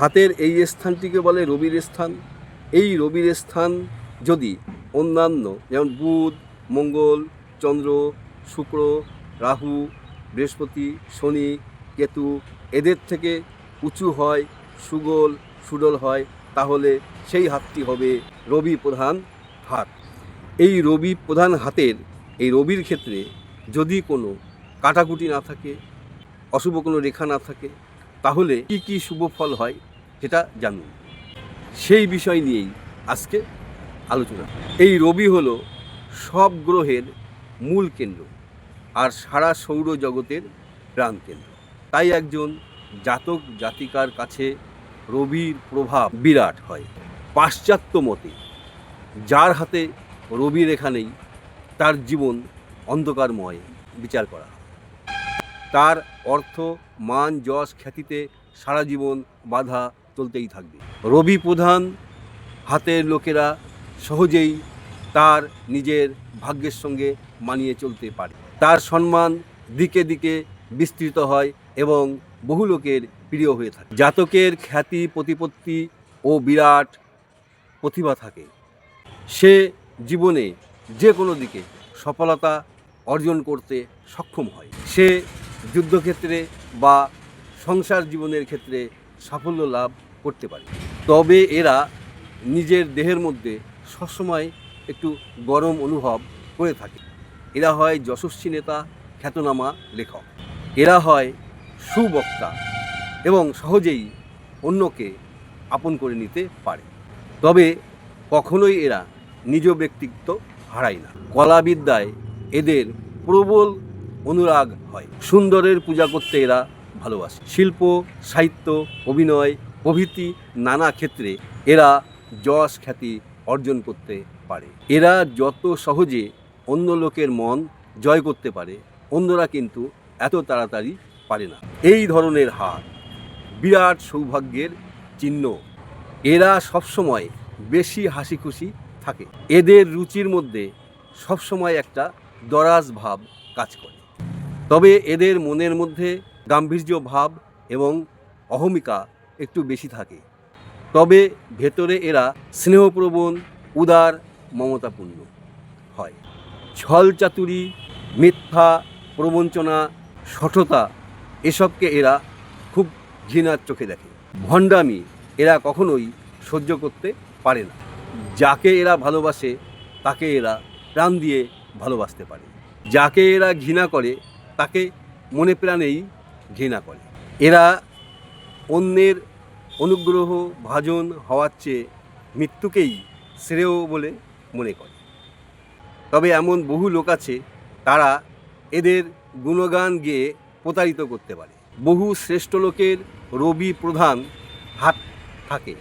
হাতের এই স্থানটিকে বলে রবির স্থান। এই রবির স্থান যদি অন্যান্য যেমন বুধ, মঙ্গল, চন্দ্র, শুক্র, রাহু, বৃহস্পতি, শনি, কেতু এদের থেকে উঁচু হয়, সুগোল, সুডল হয়, তাহলে সেই হাতটি হবে রবি প্রধান হাত। এই রবি প্রধান হাতের, এই রবির ক্ষেত্রে যদি কোনো কাটাকুটি না থাকে, অশুভ কোনো রেখা না থাকে তাহলে কি কি শুভ ফল হয় সেটা জানুন। সেই বিষয় নিয়েই আজকে আলোচনা। এই রবি হল সব গ্রহের মূল কেন্দ্র আর সারা সৌরজগতের প্রাণকেন্দ্র তাই একজন জাতক জাতিকার কাছে রবির প্রভাব বিরাট হয়। পাশ্চাত্য মতে যার হাতে রবি রেখা নেই তার জীবন অন্ধকারময় বিচার করা হয়। তার অর্থ, মান, যশ খ্যাতিতে সারা জীবন বাধা চলতেই থাকবে। রবি প্রধান হাতের লোকেরা সহজেই তার নিজের ভাগ্যের সঙ্গে মানিয়ে চলতে পারে। তার সম্মান দিকে দিকে বিস্তৃত হয় এবং বহু লোকের প্রিয় হয়ে থাকে। জাতকের খ্যাতি, প্রতিপত্তি ও বিরাট প্রতিভা থাকে। সে জীবনে যে কোনো দিকে সফলতা অর্জন করতে সক্ষম হয়। সে যুদ্ধক্ষেত্রে বা সংসার জীবনের ক্ষেত্রে সাফল্য লাভ করতে পারে। তবে এরা নিজের দেহের মধ্যে সবসময় একটু গরম অনুভব করে থাকে। এরা হয় যশস্বী নেতা, খ্যাতনামা লেখক। এরা হয় সুবক্তা এবং সহজেই অন্যকে আপন করে নিতে পারে। তবে কখনোই এরা নিজ ব্যক্তিত্ব হারায় না। কলাবিদ্যায় এদের প্রবল অনুরাগ হয়। সুন্দরের পূজা করতে এরা ভালোবাসে। শিল্প, সাহিত্য, অভিনয়, প্রভৃতি নানা ক্ষেত্রে এরা যশ খ্যাতি অর্জন করতে পারে। এরা যত সহজে অন্য লোকের মন জয় করতে পারে, অন্যরা কিন্তু এত তাড়াতাড়ি পারে না। এই ধরনের হার বিরাট সৌভাগ্যের চিহ্ন। এরা সবসময় বেশি হাসি খুশি থাকে। এদের রুচির মধ্যে সবসময় একটা দরাজ ভাব কাজ করে। তবে এদের মনের মধ্যে গাম্ভীর্য ভাব এবং অহমিকা একটু বেশি থাকে। তবে ভেতরে এরা স্নেহপ্রবণ, উদার, মমতাপূর্ণ হয়। ছল চাতুরি, মিথ্যা, প্রবঞ্চনা, সঠতা এসবকে এরা খুব ঘৃণার চোখে দেখে। ভণ্ডামি এরা কখনোই সহ্য করতে পারে না। যাকে এরা ভালোবাসে তাকে এরা প্রাণ দিয়ে ভালোবাসতে পারে। যাকে এরা ঘৃণা করে তাকে মনে প্রাণেই ঘৃণা করে। এরা অন্যের অনুগ্রহ, ভাজন, হওয়ার চেয়ে মৃত্যুকেই শ্রেয় বলে মনে করে। তবে এমন বহু লোক আছে, তারা এদের গুণগান গেয়ে প্রতারিত করতে পারে। বহু শ্রেষ্ঠ লোকের রবি প্রধান হাত থাকে।